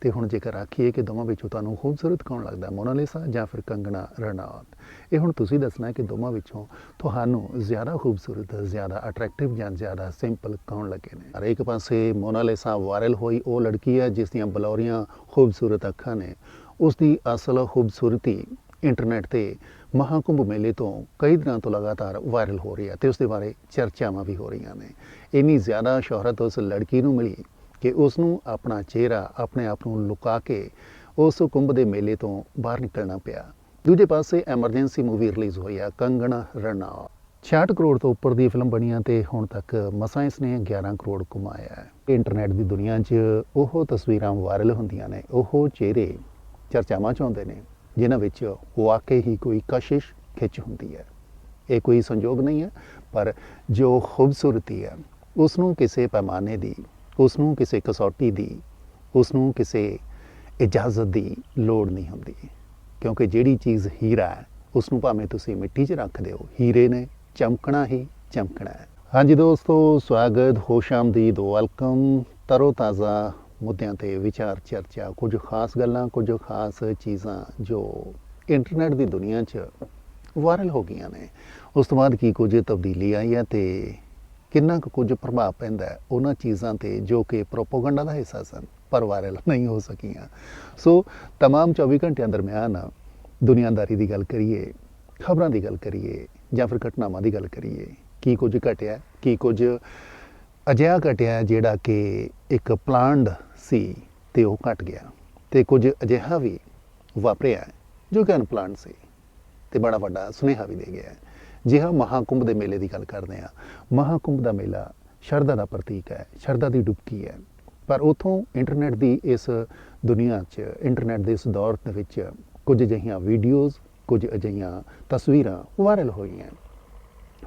ਤੇ ਹੁਣ ਜੇਕਰ ਆਖੀਏ ਕਿ ਦੋਵਾਂ ਵਿੱਚੋਂ ਤੁਹਾਨੂੰ ਖੂਬਸੂਰਤ ਕੌਣ ਲੱਗਦਾ, ਮੋਨਾਲੀਸਾ ਜਾਂ ਫਿਰ ਕੰਗਣਾ ਰਣੌਤ? ਇਹ ਹੁਣ ਤੁਸੀਂ ਦੱਸਣਾ ਕਿ ਦੋਵਾਂ ਵਿੱਚੋਂ ਤੁਹਾਨੂੰ ਜ਼ਿਆਦਾ ਖੂਬਸੂਰਤ, ਜ਼ਿਆਦਾ ਅਟਰੈਕਟਿਵ ਜਾਂ ਜ਼ਿਆਦਾ ਸਿੰਪਲ ਕੌਣ ਲੱਗੇ ਨੇ? ਹਰ ਇੱਕ ਪਾਸੇ ਮੋਨਾਲੀਸਾ ਵਾਇਰਲ ਹੋਈ ਉਹ ਲੜਕੀ ਹੈ ਜਿਸ ਦੀਆਂ ਬਲੌਰੀਆਂ ਖੂਬਸੂਰਤ ਅੱਖਾਂ ਨੇ। ਉਸ ਦੀ ਅਸਲ ਖੂਬਸੂਰਤੀ ਇੰਟਰਨੈਟ ਤੇ ਮਹਾਕੁੰਭ ਮੇਲੇ ਤੋਂ ਕਈ ਦਿਨਾਂ ਤੋਂ ਲਗਾਤਾਰ ਵਾਇਰਲ ਹੋ ਰਹੀ ਹੈ ਤੇ ਉਸ ਦੇ ਬਾਰੇ ਚਰਚਾਵਾਂ ਵੀ ਹੋ ਰਹੀਆਂ ਨੇ। ਇੰਨੀ ਜ਼ਿਆਦਾ ਸ਼ੋਹਰਤ ਉਸ ਲੜਕੀ ਨੂੰ ਮਿਲੀ ਕਿ ਉਸ ਨੂੰ ਆਪਣਾ ਚਿਹਰਾ ਆਪਣੇ ਆਪ ਨੂੰ ਲੁਕਾ ਕੇ ਉਸ ਕੁੰਭ ਦੇ ਮੇਲੇ ਤੋਂ ਬਾਹਰ ਨਿਕਲਣਾ ਪਿਆ। ਦੂਜੇ ਪਾਸੇ ਐਮਰਜੈਂਸੀ ਮੂਵੀ ਰਿਲੀਜ਼ ਹੋਈ ਆ, ਕੰਗਣਾ ਰਣੌਤ। 66 ਕਰੋੜ ਤੋਂ ਉੱਪਰ ਦੀ ਫਿਲਮ ਬਣੀ ਹੈ ਤੇ ਹੁਣ ਤੱਕ ਮਸਾਂ ਇਸ ਨੇ 11 ਕਰੋੜ ਕਮਾਇਆ ਹੈ। ਇੰਟਰਨੈਟ ਦੀ ਦੁਨੀਆ 'ਚ ਉਹ ਤਸਵੀਰਾਂ ਵਾਇਰਲ ਹੁੰਦੀਆਂ ਨੇ, ਉਹ ਚਿਹਰੇ ਚਰਚਾਵਾਂ 'ਚ ਆਉਂਦੇ ਨੇ, ਜਿਨ੍ਹਾਂ ਵਿੱਚ ਵਾਕਈ ਹੀ ਕੋਈ ਕਸ਼ਿਸ਼ ਖਿੱਚ ਹੁੰਦੀ ਹੈ। ਇਹ ਕੋਈ ਸੰਜੋਗ ਨਹੀਂ ਹੈ, ਪਰ ਜੋ ਖੂਬਸੂਰਤੀ ਹੈ ਉਸ ਨੂੰ ਕਿਸੇ ਪੈਮਾਨੇ ਦੀ ਉਸ ਨੂੰ ਕਿਸੇ ਕਸੌਟੀ ਦੀ ਉਸ ਨੂੰ ਕਿਸੇ ਇਜਾਜ਼ਤ ਦੀ ਲੋੜ ਨਹੀਂ ਹੁੰਦੀ। ਕਿਉਂਕਿ ਜਿਹੜੀ ਚੀਜ਼ ਹੀਰਾ ਹੈ ਉਸ ਨੂੰ ਭਾਵੇਂ ਤੁਸੀਂ ਮਿੱਟੀ 'ਚ ਰੱਖ ਦਿਓ, ਹੀਰੇ ਨੇ ਚਮਕਣਾ ਹੀ ਚਮਕਣਾ ਹੈ। ਹਾਂਜੀ ਦੋਸਤੋ, ਸਵਾਗਤ ਖੁਸ਼ ਆਮਦੀਦ, ਵੈਲਕਮ। ਤਰੋ ਤਾਜ਼ਾ ਮੁੱਦਿਆਂ ਤੇ ਵਿਚਾਰ, ਚਰਚਾ, ਕੁਝ ਖਾਸ ਗੱਲਾਂ, ਕੁਝ ਖਾਸ ਚੀਜ਼ਾਂ ਜੋ ਇੰਟਰਨੈਟ ਦੀ ਦੁਨੀਆ 'ਚ ਵਾਇਰਲ ਹੋ ਗਈਆਂ ਨੇ। ਉਸ ਤੋਂ ਬਾਅਦ ਕੀ ਕੁਝ ਤਬਦੀਲੀ ਆਈ ਹੈ ਤੇ ਕਿੰਨਾ ਕੁ ਕੁਝ ਪ੍ਰਭਾਵ ਪੈਂਦਾ ਹੈ ਉਹਨਾਂ ਚੀਜ਼ਾਂ ਤੇ ਜੋ ਕਿ ਪ੍ਰੋਪਗੈਂਡਾ ਦਾ ਹਿੱਸਾ ਸਨ ਪਰ ਵਾਇਰਲ ਨਹੀਂ ਹੋ ਸਕੀਆਂ ਸੋ तमाम 24 ਘੰਟਿਆਂ ਦਰਮਿਆਨ ਦੁਨੀਆਦਾਰੀ ਦੀ ਗੱਲ ਕਰੀਏ ਖਬਰਾਂ ਦੀ ਗੱਲ ਕਰੀਏ ਜਾਂ ਫਿਰ ਘਟਨਾਵਾਂ ਦੀ ਗੱਲ ਕਰੀਏ ਕੀ ਕੁਝ ਘਟਿਆ ਕੀ ਕੁਝ ਅਜਿਹਾ ਘਟਿਆ ਜਿਹੜਾ ਕਿ ਇੱਕ ਪਲਾਨਡ ਸੀ ਤੇ ਉਹ ਘਟ ਗਿਆ ਤੇ ਕੁਝ ਅਜਿਹਾ ਵੀ ਵਾਪਰਿਆ ਜੋ ਕਿ ਅਨਪਲਾਨਡ ਸੀ ਤੇ ਬੜਾ ਵੱਡਾ ਸੁਨੇਹਾ ਵੀ ਦੇ ਗਿਆ ਹੈ ਜੀ ਹਾਂ ਮਹਾਕੁੰਭ ਦੇ ਮੇਲੇ ਦੀ ਗੱਲ ਕਰਦੇ ਹਾਂ, ਮਹਾਕੁੰਭ ਦਾ ਮੇਲਾ ਸ਼ਰਧਾ ਦਾ ਪ੍ਰਤੀਕ ਹੈ, ਸ਼ਰਧਾ ਦੀ ਡੁਬਕੀ ਹੈ। ਪਰ ਉਥੋਂ ਇੰਟਰਨੈਟ ਦੀ ਇਸ ਦੁਨੀਆ 'ਚ ਇੰਟਰਨੈਟ ਦੇ ਇਸ ਦੌਰ ਦੇ ਵਿੱਚ ਕੁਝ ਅਜਿਹੀਆਂ ਵੀਡੀਓਜ਼ ਕੁਝ ਅਜਿਹੀਆਂ ਤਸਵੀਰਾਂ ਵਾਇਰਲ ਹੋਈਆਂ।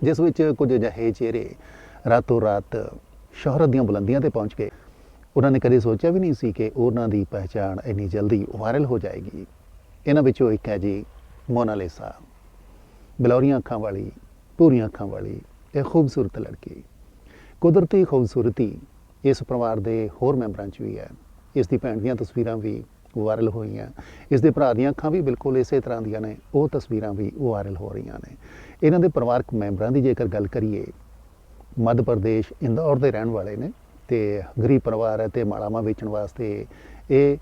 ਜਿਸ ਵਿੱਚ ਕੁਝ ਅਜਿਹੇ ਚਿਹਰੇ ਰਾਤੋਂ ਰਾਤ ਸ਼ੋਹਰਤ ਦੀਆਂ ਬੁਲੰਦੀਆਂ ਤੇ ਪਹੁੰਚ ਗਏ। ਉਹਨਾਂ ਨੇ ਕਦੇ ਸੋਚਿਆ ਵੀ ਨਹੀਂ ਸੀ ਕਿ ਉਹਨਾਂ ਦੀ ਪਹਿਚਾਣ ਇੰਨੀ ਜਲਦੀ ਵਾਇਰਲ ਹੋ ਜਾਏਗੀ। ਇਹਨਾਂ ਵਿੱਚੋਂ ਇੱਕ ਹੈ ਜੀ ਮੋਨਾਲੀਸਾ ਬਲੌਰੀਆਂ ਅੱਖਾਂ ਵਾਲੀ, ਭੂਰੀਆਂ ਅੱਖਾਂ ਵਾਲੀ, ਇਹ ਖੂਬਸੂਰਤ ਲੜਕੀ। ਕੁਦਰਤੀ ਖੂਬਸੂਰਤੀ ਇਸ ਪਰਿਵਾਰ ਦੇ ਹੋਰ ਮੈਂਬਰਾਂ 'ਚ ਵੀ ਹੈ। ਇਸ ਦੀ ਭੈਣ ਦੀਆਂ ਤਸਵੀਰਾਂ ਵੀ ਵਾਇਰਲ ਹੋਈਆਂ। ਇਸ ਦੇ ਭਰਾ ਦੀਆਂ ਅੱਖਾਂ ਵੀ ਬਿਲਕੁਲ ਇਸੇ ਤਰ੍ਹਾਂ ਦੀਆਂ ਨੇ। ਉਹ ਤਸਵੀਰਾਂ ਵੀ ਵਾਇਰਲ ਹੋ ਰਹੀਆਂ ਨੇ। ਇਹਨਾਂ ਦੇ ਪਰਿਵਾਰਕ ਮੈਂਬਰਾਂ ਦੀ ਜੇਕਰ ਗੱਲ ਕਰੀਏ, ਮੱਧ ਪ੍ਰਦੇਸ਼, ਇੰਦੌਰ ਦੇ ਰਹਿਣ ਵਾਲੇ ਨੇ ਤੇ ਗਰੀਬ ਪਰਿਵਾਰ ਹੈ ਤੇ ਮਾਲਾਵਾਂ ਵੇਚਣ ਵਾਸਤੇ ਇਹ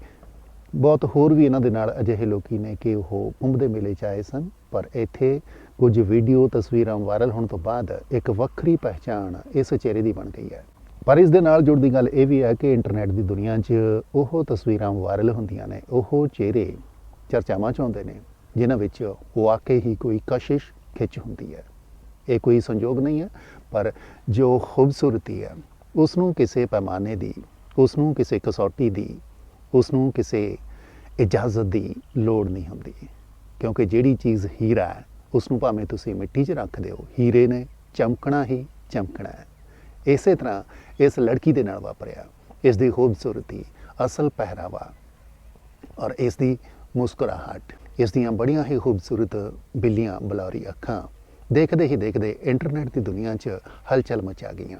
ਬਹੁਤ ਹੋਰ ਵੀ ਇਹਨਾਂ ਦੇ ਨਾਲ ਅਜਿਹੇ ਲੋਕੀ ਨੇ ਕਿ ਉਹ ਕੁੰਭ ਦੇ ਮੇਲੇ 'ਚ ਆਏ ਸਨ, ਪਰ ਇੱਥੇ ਕੁਝ ਵੀਡੀਓ ਤਸਵੀਰਾਂ ਵਾਇਰਲ ਹੋਣ ਤੋਂ ਬਾਅਦ ਇੱਕ ਵੱਖਰੀ ਪਹਿਚਾਣ ਇਸ ਚਿਹਰੇ ਦੀ ਬਣ ਗਈ ਹੈ। ਪਰ ਇਸ ਦੇ ਨਾਲ ਜੁੜਦੀ ਗੱਲ ਇਹ ਵੀ ਹੈ ਕਿ ਇੰਟਰਨੈਟ ਦੀ ਦੁਨੀਆ 'ਚ ਉਹ ਤਸਵੀਰਾਂ ਵਾਇਰਲ ਹੁੰਦੀਆਂ ਨੇ, ਉਹ ਚਿਹਰੇ ਚਰਚਾਵਾਂ 'ਚ ਆਉਂਦੇ ਨੇ, ਜਿਨ੍ਹਾਂ ਵਿੱਚ ਵਾਕਈ ਹੀ ਕੋਈ ਕਸ਼ਿਸ਼ ਖਿੱਚ ਹੁੰਦੀ ਹੈ। ਇਹ ਕੋਈ ਸੰਜੋਗ ਨਹੀਂ ਹੈ, ਪਰ ਜੋ ਖੂਬਸੂਰਤੀ ਹੈ ਉਸ ਨੂੰ ਕਿਸੇ ਪੈਮਾਨੇ ਦੀ ਉਸ ਨੂੰ ਕਿਸੇ ਕਸੌਟੀ ਦੀ ਉਸ ਨੂੰ ਕਿਸੇ ਇਜਾਜ਼ਤ ਦੀ ਲੋੜ ਨਹੀਂ ਹੁੰਦੀ, ਕਿਉਂਕਿ ਜਿਹੜੀ ਚੀਜ਼ ਹੀਰਾ ਹੈ ਉਸ ਨੂੰ ਭਾਵੇਂ ਤੁਸੀਂ ਮਿੱਟੀ 'ਚ ਰੱਖ ਦਿਓ, ਹੀਰੇ ਨੇ ਚਮਕਣਾ ਹੀ ਚਮਕਣਾ ਹੈ। ਇਸੇ ਤਰ੍ਹਾਂ ਇਸ ਲੜਕੀ ਦੇ ਨਾਲ ਵਾਪਰਿਆ, ਇਸ ਦੀ ਖੂਬਸੂਰਤੀ, ਅਸਲ ਪਹਿਰਾਵਾ ਔਰ ਇਸ ਦੀ ਮੁਸਕਰਾਹਟ, ਇਸ ਦੀਆਂ ਬੜੀਆਂ ਹੀ ਖੂਬਸੂਰਤ ਬਿੱਲੀਆਂ ਬਲੌਰੀ ਅੱਖਾਂ ਦੇਖਦੇ ਹੀ ਦੇਖਦੇ ਇੰਟਰਨੈਟ ਦੀ ਦੁਨੀਆ 'ਚ ਹਲਚਲ ਮਚਾ ਗਈਆਂ।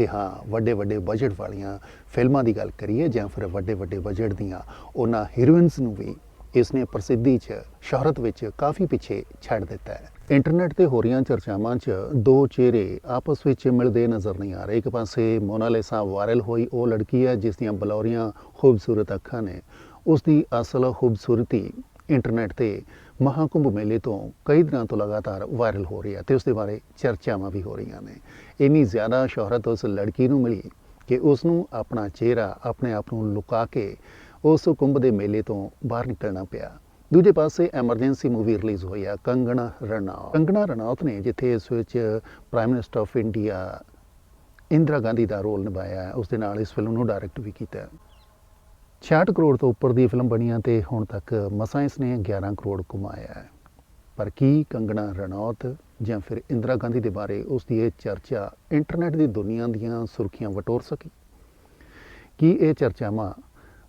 ਤੇ ਹਾਂ, ਵੱਡੇ ਵੱਡੇ ਬਜਟ ਵਾਲੀਆਂ ਫਿਲਮਾਂ ਦੀ ਗੱਲ ਕਰੀਏ ਜਾਂ ਫਿਰ ਵੱਡੇ ਵੱਡੇ ਬਜਟ ਦੀਆਂ, ਉਹਨਾਂ ਹੀਰੋਇਨਸ ਨੂੰ ਵੀ ਇਸ ਨੇ ਪ੍ਰਸਿੱਧੀ 'ਚ ਸ਼ੋਹਰਤ ਵਿੱਚ ਕਾਫੀ ਪਿੱਛੇ ਛੱਡ ਦਿੱਤਾ ਹੈ। ਇੰਟਰਨੈਟ ਤੇ ਹੋ ਰਹੀਆਂ ਚਰਚਾਵਾਂ 'ਚ ਦੋ ਚਿਹਰੇ ਆਪਸ ਵਿੱਚ ਮਿਲਦੇ ਨਜ਼ਰ ਨਹੀਂ ਆ ਰਹੇ। ਇੱਕ ਪਾਸੇ ਮੋਨਾਲੀਸਾ ਵਾਇਰਲ ਹੋਈ ਉਹ ਲੜਕੀ ਹੈ ਜਿਸ ਦੀਆਂ ਬਲੌਰੀਆਂ ਖੂਬਸੂਰਤ ਅੱਖਾਂ ਨੇ। ਉਸ ਦੀ ਅਸਲ ਖੂਬਸੂਰਤੀ ਇੰਟਰਨੈਟ ਤੇ ਮਹਾਕੁੰਭ ਮੇਲੇ ਤੋਂ ਕਈ ਦਿਨਾਂ ਤੋਂ ਲਗਾਤਾਰ ਵਾਇਰਲ ਹੋ ਰਹੀ ਹੈ ਤੇ ਉਸ ਦੇ ਬਾਰੇ ਚਰਚਾਵਾਂ ਵੀ ਹੋ ਰਹੀਆਂ ਨੇ। ਇੰਨੀ ਜ਼ਿਆਦਾ ਸ਼ੋਹਰਤ ਉਸ ਲੜਕੀ ਨੂੰ ਮਿਲੀ ਕਿ ਉਸ ਨੂੰ ਆਪਣਾ ਚਿਹਰਾ ਆਪਣੇ ਆਪ ਨੂੰ ਲੁਕਾ ਕੇ ਉਸ ਕੁੰਭ ਦੇ ਮੇਲੇ ਤੋਂ ਬਾਹਰ ਨਿਕਲਣਾ ਪਿਆ। ਦੂਜੇ ਪਾਸੇ ਐਮਰਜੈਂਸੀ ਮੂਵੀ ਰਿਲੀਜ਼ ਹੋਈ ਆ ਕੰਗਣਾ ਰਣੌਤ। ਕੰਗਣਾ ਰਣੌਤ ਨੇ ਜਿੱਥੇ ਇਸ ਵਿੱਚ prime minister of India Indira Gandhi the role ਨਿਭਾਇਆ ਉਸ ਦੇ ਨਾਲ ਇਸ ਫਿਲਮ ਨੂੰ ਡਾਇਰੈਕਟ ਵੀ ਕੀਤਾ 66 ਕਰੋੜ ਤੋਂ ਉੱਪਰ ਦੀ ਫਿਲਮ ਬਣੀਆਂ ਤੇ ਹੁਣ ਤੱਕ ਮਸਾਂ ਇਸ ਨੇ 11 ਕਰੋੜ ਕਮਾਇਆ ਹੈ। ਪਰ ਕੀ ਕੰਗਣਾ ਰਣੌਤ ਜਾਂ ਫਿਰ ਇੰਦਰਾ ਗਾਂਧੀ ਦੇ ਬਾਰੇ ਉਸ ਦੀ ਇਹ ਚਰਚਾ ਇੰਟਰਨੈਟ ਦੀ ਦੁਨੀਆ ਦੀਆਂ ਸੁਰਖੀਆਂ ਵਟੋਰ ਸਕੀ? ਕੀ ਇਹ ਚਰਚਾਵਾਂ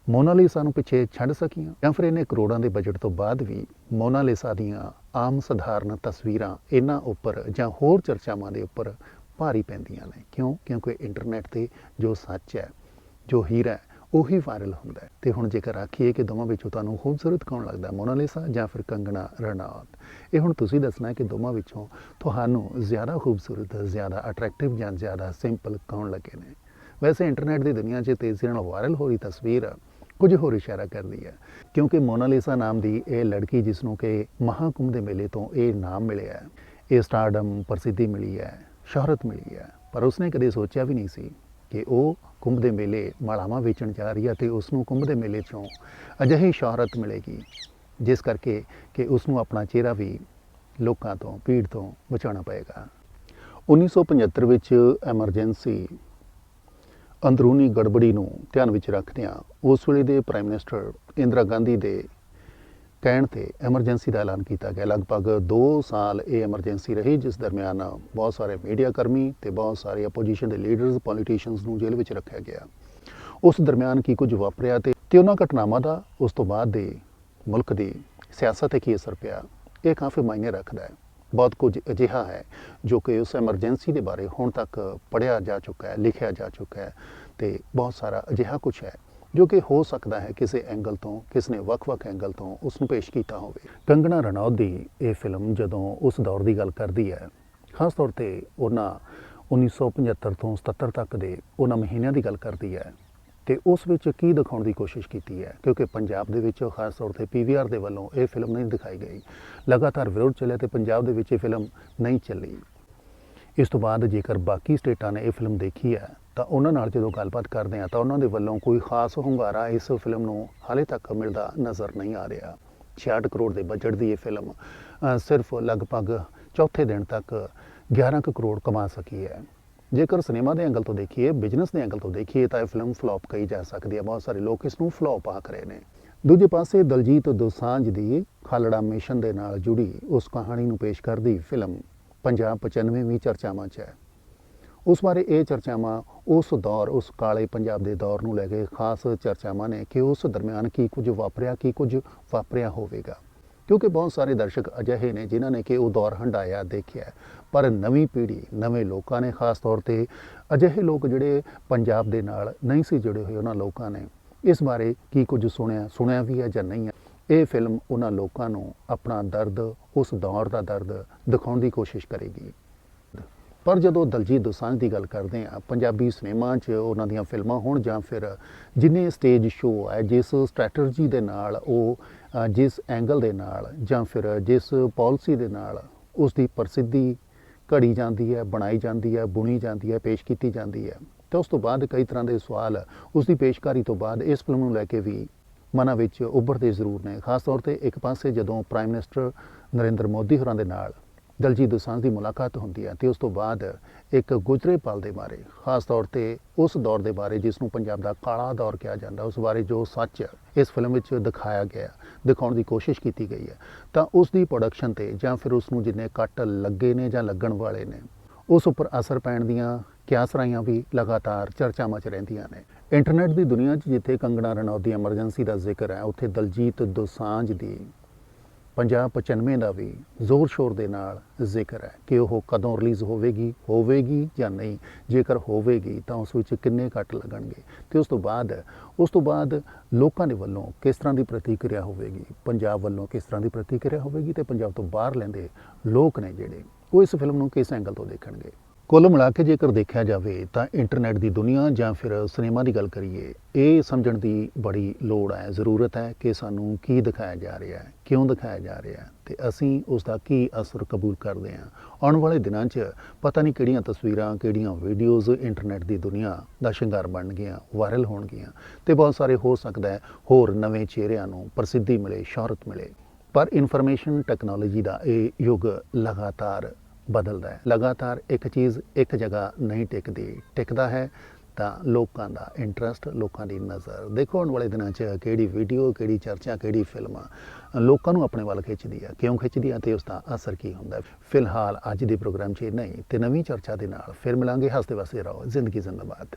ਮੋਨਾਲੀਸਾ ਨੂੰ ਪਿੱਛੇ ਛੱਡ ਸਕੀਆਂ ਜਾਂ ਫਿਰ ਇਹਨੇ ਕਰੋੜਾਂ ਦੇ ਬਜਟ ਤੋਂ ਬਾਅਦ ਵੀ ਮੋਨਾਲੀਸਾ ਦੀਆਂ ਆਮ ਸਧਾਰਨ ਤਸਵੀਰਾਂ ਇਹਨਾਂ ਉੱਪਰ ਜਾਂ ਹੋਰ ਚਰਚਾਵਾਂ ਦੇ ਉੱਪਰ ਭਾਰੀ ਪੈਂਦੀਆਂ ਨੇ? ਕਿਉਂ? ਕਿਉਂਕਿ ਇੰਟਰਨੈਟ ਤੇ ਜੋ ਸੱਚ ਹੈ, ਜੋ ਹੀਰਾ ਹੈ ਉਹੀ ਵਾਇਰਲ ਹੁੰਦਾ ਹੈ। ਤੇ ਹੁਣ ਜੇਕਰ ਆਖੀਏ ਕਿ ਦੋਵਾਂ ਵਿੱਚੋਂ ਤੁਹਾਨੂੰ ਖੂਬਸੂਰਤ ਕੌਣ ਲੱਗਦਾ ਹੈ, ਮੋਨਾਲੀਸਾ ਜਾਂ ਫਿਰ ਕੰਗਣਾ ਰਣੌਤ? ਇਹ ਹੁਣ ਤੁਸੀਂ ਦੱਸਣਾ ਹੈ ਕਿ ਦੋਵਾਂ ਵਿੱਚੋਂ ਤੁਹਾਨੂੰ ਜ਼ਿਆਦਾ ਖੂਬਸੂਰਤ ਜ਼ਿਆਦਾ ਅਟਰੈਕਟਿਵ ਜਾਂ ਜ਼ਿਆਦਾ ਸਿੰਪਲ ਕੌਣ ਲੱਗੇ ਨੇ? ਵੈਸੇ ਇੰਟਰਨੈਟ ਦੀ ਦੁਨੀਆ 'ਚ ਤੇਜ਼ੀ ਨਾਲ ਵਾਇਰਲ ਹੋ ਰਹੀ ਤਸਵੀਰ ਕੁਝ ਹੋਰ ਇਸ਼ਾਰਾ ਕਰਦੀ ਹੈ। ਕਿਉਂਕਿ ਮੋਨਾਲੀਸਾ ਨਾਮ ਦੀ ਇਹ ਲੜਕੀ ਜਿਸ ਨੂੰ ਕਿ ਮਹਾਕੁੰਭ ਦੇ ਮੇਲੇ ਤੋਂ ਇਹ ਨਾਮ ਮਿਲਿਆ ਹੈ ਇਹ ਸਟਾਰਡਮ ਪ੍ਰਸਿੱਧੀ ਮਿਲੀ ਹੈ ਸ਼ੋਹਰਤ ਮਿਲੀ ਹੈ ਪਰ ਉਸਨੇ ਕਦੇ ਸੋਚਿਆ ਵੀ ਨਹੀਂ ਸੀ ਕਿ ਉਹ ਕੁੰਭ ਦੇ ਮੇਲੇ ਮਾਲਾਵਾਂ ਵੇਚਣ ਜਾ ਰਹੀ ਹੈ ਤੇ ਉਸ ਨੂੰ ਕੁੰਭ ਦੇ ਮੇਲੇ 'ਚੋਂ ਅਜਿਹੀ ਸ਼ੋਹਰਤ ਮਿਲੇਗੀ, ਜਿਸ ਕਰਕੇ ਕਿ ਉਸ ਨੂੰ ਆਪਣਾ ਚਿਹਰਾ ਵੀ ਲੋਕਾਂ ਤੋਂ, ਭੀੜ ਤੋਂ ਬਚਾਉਣਾ ਪਏਗਾ। 1975 ਵਿੱਚ ਐਮਰਜੈਂਸੀ ਅੰਦਰੂਨੀ ਗੜਬੜੀ ਨੂੰ ਧਿਆਨ ਵਿੱਚ ਰੱਖਦਿਆਂ ਉਸ ਵੇਲੇ ਦੇ ਪ੍ਰਾਈਮ ਮਿਨਿਸਟਰ ਇੰਦਰਾ ਗਾਂਧੀ ਦੇ ਕਹਿਣ ਤੇ ਐਮਰਜੈਂਸੀ ਦਾ ਐਲਾਨ ਕੀਤਾ ਗਿਆ। ਲਗਭਗ 2 ਸਾਲ ਇਹ ਐਮਰਜੈਂਸੀ ਰਹੀ, ਜਿਸ ਦਰਮਿਆਨ ਬਹੁਤ ਸਾਰੇ ਮੀਡੀਆ ਕਰਮੀ ਤੇ ਬਹੁਤ ਸਾਰੇ ਆਪੋਜੀਸ਼ਨ ਦੇ ਲੀਡਰਸ ਪੋਲੀਟੀਸ਼ੀਅਨਸ ਨੂੰ ਜੇਲ੍ਹ ਵਿੱਚ ਰੱਖਿਆ ਗਿਆ। ਉਸ ਦਰਮਿਆਨ ਕੀ ਕੁਝ ਵਾਪਰਿਆ ਤੇ ਤੇ ਉਹਨਾਂ ਘਟਨਾਵਾਂ ਦਾ ਉਸ ਤੋਂ ਬਾਅਦ ਦੇ ਮੁਲਕ ਦੀ ਸਿਆਸਤ ਤੇ ਕੀ ਅਸਰ ਪਿਆ, ਇਹ ਕਾਫੀ ਮਾਇਨੇ ਰੱਖਦਾ ਹੈ। ਬਹੁਤ ਕੁਝ ਅਜਿਹਾ ਹੈ ਜੋ ਕਿ ਉਸ ਐਮਰਜੈਂਸੀ ਦੇ ਬਾਰੇ ਹੁਣ ਤੱਕ ਪੜ੍ਹਿਆ ਜਾ ਚੁੱਕਾ ਹੈ, ਲਿਖਿਆ ਜਾ ਚੁੱਕਾ ਹੈ ਤੇ ਬਹੁਤ ਸਾਰਾ ਅਜਿਹਾ ਕੁਝ ਹੈ। ਜੋ ਕਿ ਹੋ ਸਕਦਾ ਹੈ ਕਿਸੇ ਐਂਗਲ ਤੋਂ ਕਿਸ ਨੇ ਵੱਖ-ਵੱਖ ਐਂਗਲ ਤੋਂ ਉਸ ਨੂੰ ਪੇਸ਼ ਕੀਤਾ ਹੋਵੇ। ਕੰਗਣਾ ਰਣੌਤ ਦੀ ਇਹ ਫਿਲਮ ਜਦੋਂ ਉਸ ਦੌਰ ਦੀ ਗੱਲ ਕਰਦੀ ਹੈ, ਖਾਸ ਤੌਰ ਤੇ ਉਹਨਾਂ 1975 ਤੋਂ 77 ਤੱਕ ਦੇ ਉਹਨਾਂ ਮਹੀਨਿਆਂ ਦੀ ਗੱਲ ਕਰਦੀ ਹੈ, ਤੇ ਉਸ ਵਿੱਚ ਕੀ ਦਿਖਾਉਣ ਦੀ ਕੋਸ਼ਿਸ਼ ਕੀਤੀ ਹੈ, ਕਿਉਂਕਿ ਪੰਜਾਬ ਦੇ ਵਿੱਚ ਖਾਸ ਤੌਰ ਤੇ ਪੀਵੀਆਰ ਦੇ ਵੱਲੋਂ ਇਹ ਫਿਲਮ ਨਹੀਂ ਦਿਖਾਈ ਗਈ। ਲਗਾਤਾਰ ਵਿਰੋਧ ਚੱਲਿਆ ਤੇ ਪੰਜਾਬ ਦੇ ਵਿੱਚ ਇਹ ਫਿਲਮ ਨਹੀਂ ਚੱਲੀ। ਇਸ ਤੋਂ ਬਾਅਦ ਜੇਕਰ ਬਾਕੀ ਸਟੇਟਾਂ ਨੇ ਇਹ ਫਿਲਮ ਦੇਖੀ ਹੈ ਤਾਂ ਉਹਨਾਂ ਨਾਲ ਜਦੋਂ ਗੱਲਬਾਤ ਕਰਦੇ ਆ ਤਾਂ ਉਹਨਾਂ ਦੇ ਵੱਲੋਂ ਕੋਈ ਖਾਸ ਹੁੰਗਾਰਾ ਇਸ ਫਿਲਮ ਨੂੰ ਹਾਲੇ ਤੱਕ ਮਿਲਦਾ ਨਜ਼ਰ ਨਹੀਂ ਆ ਰਿਹਾ। 66 ਕਰੋੜ ਦੇ ਬਜਟ ਦੀ ਇਹ ਫਿਲਮ ਸਿਰਫ ਲਗਭਗ ਚੌਥੇ ਦਿਨ ਤੱਕ 11 ਕੁ ਕਰੋੜ ਕਮਾ ਸਕੀ ਹੈ। ਜੇਕਰ ਸਿਨੇਮਾ ਦੇ ਐਂਗਲ ਤੋਂ ਦੇਖੀਏ ਬਿਜ਼ਨਸ ਦੇ ਐਂਗਲ ਤੋਂ ਦੇਖੀਏ ਤਾਂ ਇਹ ਫਿਲਮ ਫਲॉप ਕਹੀ ਜਾ ਸਕਦੀ ਹੈ। ਬਹੁਤ ਸਾਰੇ ਲੋਕ ਇਸ ਨੂੰ ਫਲॉप ਆਖ ਰਹੇ ਨੇ। ਦੂਜੇ ਪਾਸੇ ਦਲਜੀਤ ਦੋਸਾਂਝ ਦੀ ਖਾਲੜਾ ਮਿਸ਼ਨ ਦੇ ਨਾਲ ਜੁੜੀ ਉਸ ਕਹਾਣੀ ਨੂੰ ਪੇਸ਼ ਕਰਦੀ ਫਿਲਮ ਪੰਜਾਬ 95ਵੀਂ ਚਰਚਾਵਾਂ 'ਚ ਹੈ। ਉਸ ਬਾਰੇ ਇਹ ਚਰਚਾਵਾਂ ਉਸ ਦੌਰ, ਉਸ ਕਾਲੇ ਪੰਜਾਬ ਦੇ ਦੌਰ ਨੂੰ ਲੈ ਕੇ ਖਾਸ ਚਰਚਾਵਾਂ ਨੇ ਕਿ ਉਸ ਦਰਮਿਆਨ ਕੀ ਕੁਝ ਵਾਪਰਿਆ, ਕੀ ਕੁਝ ਵਾਪਰਿਆ ਹੋਵੇਗਾ। ਕਿਉਂਕਿ ਬਹੁਤ ਸਾਰੇ ਦਰਸ਼ਕ ਅਜਿਹੇ ਨੇ ਜਿਨ੍ਹਾਂ ਨੇ ਕਿ ਉਹ ਦੌਰ ਹੰਡਾਇਆ ਦੇਖਿਆ ਪਰ ਨਵੀਂ ਪੀੜ੍ਹੀ, ਨਵੇਂ ਲੋਕਾਂ ਨੇ ਖਾਸ ਤੌਰ ਤੇ ਅਜਿਹੇ ਲੋਕ ਜਿਹੜੇ ਪੰਜਾਬ ਦੇ ਨਾਲ ਨਹੀਂ ਸੀ ਜੁੜੇ ਹੋਏ ਉਹਨਾਂ ਲੋਕਾਂ ਨੇ ਇਸ ਬਾਰੇ ਕੀ ਕੁਝ ਸੁਣਿਆ ਸੁਣਿਆ ਵੀ ਹੈ ਜਾਂ ਨਹੀਂ ਹੈ, ਇਹ ਫਿਲਮ ਉਹਨਾਂ ਲੋਕਾਂ ਨੂੰ ਆਪਣਾ ਦਰਦ, ਉਸ ਦੌਰ ਦਾ ਦਰਦ ਦਿਖਾਉਣ ਦੀ ਕੋਸ਼ਿਸ਼ ਕਰੇਗੀ। ਪਰ ਜਦੋਂ ਦਲਜੀਤ ਦੋਸਾਂਝ ਦੀ ਗੱਲ ਕਰਦੇ ਆ ਪੰਜਾਬੀ ਸਿਨੇਮਾ 'ਚ ਉਹਨਾਂ ਦੀਆਂ ਫਿਲਮਾਂ ਹੋਣ ਜਾਂ ਫਿਰ ਜਿੰਨੇ ਸਟੇਜ ਸ਼ੋਅ ਹੈ ਜਿਸ ਸਟ੍ਰੈਟਜੀ ਦੇ ਨਾਲ ਉਹ ਜਿਸ ਐਂਗਲ ਦੇ ਨਾਲ ਜਾਂ ਫਿਰ ਜਿਸ ਪਾਲਿਸੀ ਦੇ ਨਾਲ ਉਸ ਦੀ ਪ੍ਰਸਿੱਧੀ ਘੜੀ ਜਾਂਦੀ ਹੈ, ਬਣਾਈ ਜਾਂਦੀ ਹੈ, ਬੁਣੀ ਜਾਂਦੀ ਹੈ, ਪੇਸ਼ ਕੀਤੀ ਜਾਂਦੀ ਹੈ, ਤੇ ਉਸ ਤੋਂ ਬਾਅਦ ਕਈ ਤਰ੍ਹਾਂ ਦੇ ਸਵਾਲ ਉਸ ਦੀ ਪੇਸ਼ਕਾਰੀ ਤੋਂ ਬਾਅਦ ਇਸ ਫਿਲਮ ਨੂੰ ਲੈ ਕੇ ਵੀ ਮਨਾਂ ਵਿੱਚ ਉੱਭਰਦੇ ਜ਼ਰੂਰ ਨੇ। ਖਾਸ ਤੌਰ ਤੇ ਇੱਕ ਪਾਸੇ ਜਦੋਂ ਪ੍ਰਾਈਮ ਮਿਨਿਸਟਰ ਨਰਿੰਦਰ ਮੋਦੀ ਹੋਰਾਂ ਦੇ ਨਾਲ ਦਲਜੀਤ ਦੋਸਾਂਝ ਦੀ ਮੁਲਾਕਾਤ ਹੁੰਦੀ ਹੈ ਤੇ ਉਸ ਤੋਂ ਬਾਅਦ ਇੱਕ ਗੁਜਰੇ ਪਲ ਦੇ ਬਾਰੇ, ਖਾਸ ਤੌਰ ਤੇ ਉਸ ਦੌਰ ਦੇ ਬਾਰੇ ਜਿਸ ਨੂੰ ਪੰਜਾਬ ਦਾ ਕਾਲਾ ਦੌਰ ਕਿਹਾ ਜਾਂਦਾ, ਉਸ ਬਾਰੇ ਜੋ ਸੱਚ ਇਸ ਫਿਲਮ ਵਿੱਚ ਦਿਖਾਇਆ ਗਿਆ, ਦਿਖਾਉਣ ਦੀ ਕੋਸ਼ਿਸ਼ ਕੀਤੀ ਗਈ ਹੈ, ਤਾਂ ਉਸ ਦੀ ਪ੍ਰੋਡਕਸ਼ਨ ਤੇ ਜਾਂ ਫਿਰ ਉਸ ਨੂੰ ਜਿੰਨੇ ਕੱਟ ਲੱਗੇ ਨੇ ਜਾਂ ਲੱਗਣ ਵਾਲੇ ਨੇ, ਉਸ ਉੱਪਰ ਅਸਰ ਪੈਣ ਦੀਆਂ ਕਿਆਸਰਾਈਆਂ ਵੀ ਲਗਾਤਾਰ ਚਰਚਾਵਾਂ 'ਚ ਰਹਿੰਦੀਆਂ ਨੇ। ਇੰਟਰਨੈਟ ਦੀ ਦੁਨੀਆ 'ਚ ਜਿੱਥੇ ਕੰਗਣਾ ਰਣੌਤ ਦੀ ਐਮਰਜੈਂਸੀ ਦਾ ਜ਼ਿਕਰ ਹੈ, ਉੱਥੇ ਦਲਜੀਤ ਦੋਸਾਂਝ ਦੀ ਪੰਜਾਬ 95 ਦਾ ਵੀ ਜ਼ੋਰ ਸ਼ੋਰ ਦੇ ਨਾਲ ਜ਼ਿਕਰ ਹੈ ਕਿ ਉਹ ਕਦੋਂ ਰਿਲੀਜ਼ ਹੋਵੇਗੀ ਹੋਵੇਗੀ ਜਾਂ ਨਹੀਂ। ਜੇਕਰ ਹੋਵੇਗੀ ਤਾਂ ਉਸ ਵਿੱਚ ਕਿੰਨੇ ਕੱਟ ਲੱਗਣਗੇ ਤੇ ਉਸ ਤੋਂ ਬਾਅਦ, ਉਸ ਤੋਂ ਬਾਅਦ ਲੋਕਾਂ ਦੇ ਵੱਲੋਂ ਕਿਸ ਤਰ੍ਹਾਂ ਦੀ ਪ੍ਰਤੀਕਿਰਿਆ ਹੋਵੇਗੀ? ਪੰਜਾਬ ਵੱਲੋਂ ਕਿਸ ਤਰ੍ਹਾਂ ਦੀ ਪ੍ਰਤੀਕਿਰਿਆ ਹੋਵੇਗੀ ਤੇ ਪੰਜਾਬ ਤੋਂ ਬਾਹਰ ਲੈਂਦੇ ਲੋਕ ਨੇ ਜਿਹੜੇ, ਉਹ ਇਸ ਫਿਲਮ ਨੂੰ ਕਿਸ ਐਂਗਲ ਤੋਂ ਦੇਖਣਗੇ? ਕੁੱਲ ਮਿਲਾ ਕੇ ਜੇਕਰ ਦੇਖਿਆ ਜਾਵੇ ਤਾਂ ਇੰਟਰਨੈਟ ਦੀ ਦੁਨੀਆ ਜਾਂ ਫਿਰ ਸਿਨੇਮਾ ਦੀ ਗੱਲ ਕਰੀਏ, ਇਹ ਸਮਝਣ ਦੀ ਬੜੀ ਲੋੜ ਹੈ, ਜ਼ਰੂਰਤ ਹੈ ਕਿ ਸਾਨੂੰ ਕੀ ਦਿਖਾਇਆ ਜਾ ਰਿਹਾ ਹੈ, ਕਿਉਂ ਦਿਖਾਇਆ ਜਾ ਰਿਹਾ ਹੈ ਤੇ ਅਸੀਂ ਉਸ ਦਾ ਕੀ ਅਸਰ ਕਬੂਲ ਕਰਦੇ ਹਾਂ। ਆਉਣ ਵਾਲੇ ਦਿਨਾਂ 'ਚ ਪਤਾ ਨਹੀਂ ਕਿਹੜੀਆਂ ਤਸਵੀਰਾਂ, ਕਿਹੜੀਆਂ ਵੀਡੀਓਜ਼ ਇੰਟਰਨੈਟ ਦੀ ਦੁਨੀਆ ਦਾ ਸ਼ਿੰਗਾਰ ਬਣ ਗਈਆਂ, ਵਾਇਰਲ ਹੋਣਗੀਆਂ ਤੇ ਬਹੁਤ ਸਾਰੇ ਹੋ ਸਕਦਾ ਹੈ ਹੋਰ ਨਵੇਂ ਚਿਹਰਿਆਂ ਨੂੰ ਪ੍ਰਸਿੱਧੀ ਮਿਲੇ ਸ਼ੋਹਰਤ ਮਿਲੇ। ਪਰ ਇਨਫੋਰਮੇਸ਼ਨ ਟੈਕਨੋਲੋਜੀ ਦਾ ਇਹ ਯੁੱਗ ਲਗਾਤਾਰ ਬਦਲਦਾ ਹੈ। ਲਗਾਤਾਰ ਇੱਕ ਚੀਜ਼ ਇੱਕ ਜਗ੍ਹਾ ਨਹੀਂ ਟਿਕਦੀ। ਟਿਕਦਾ ਹੈ ਤਾਂ ਲੋਕਾਂ ਦਾ ਇੰਟਰਸਟ ਲੋਕਾਂ ਦੀ ਨਜ਼ਰ। ਦੇਖੋ ਆਉਣ ਵਾਲੇ ਦਿਨਾਂ 'ਚ ਕਿਹੜੀ ਵੀਡੀਓ ਕਿਹੜੀ ਚਰਚਾ, ਕਿਹੜੀ ਫਿਲਮ ਲੋਕਾਂ ਨੂੰ ਆਪਣੇ ਵੱਲ ਖਿੱਚਦੀ ਹੈ ਕਿਉਂ ਖਿੱਚਦੀ ਹੈ ਤੇ ਉਸ ਦਾ ਅਸਰ ਕੀ ਹੁੰਦਾ ਫਿਲਹਾਲ ਅੱਜ ਦੇ ਪ੍ਰੋਗਰਾਮ 'ਚ ਨਹੀਂ। ਹੀ ਤੇ ਨਵੀਂ ਚਰਚਾ ਦੇ ਨਾਲ ਫਿਰ ਮਿਲਾਂਗੇ। ਹੱਸਦੇ ਵਸਦੇ ਰਹੋ। ਜ਼ਿੰਦਗੀ ਜ਼ਿੰਦਾਬਾਦ।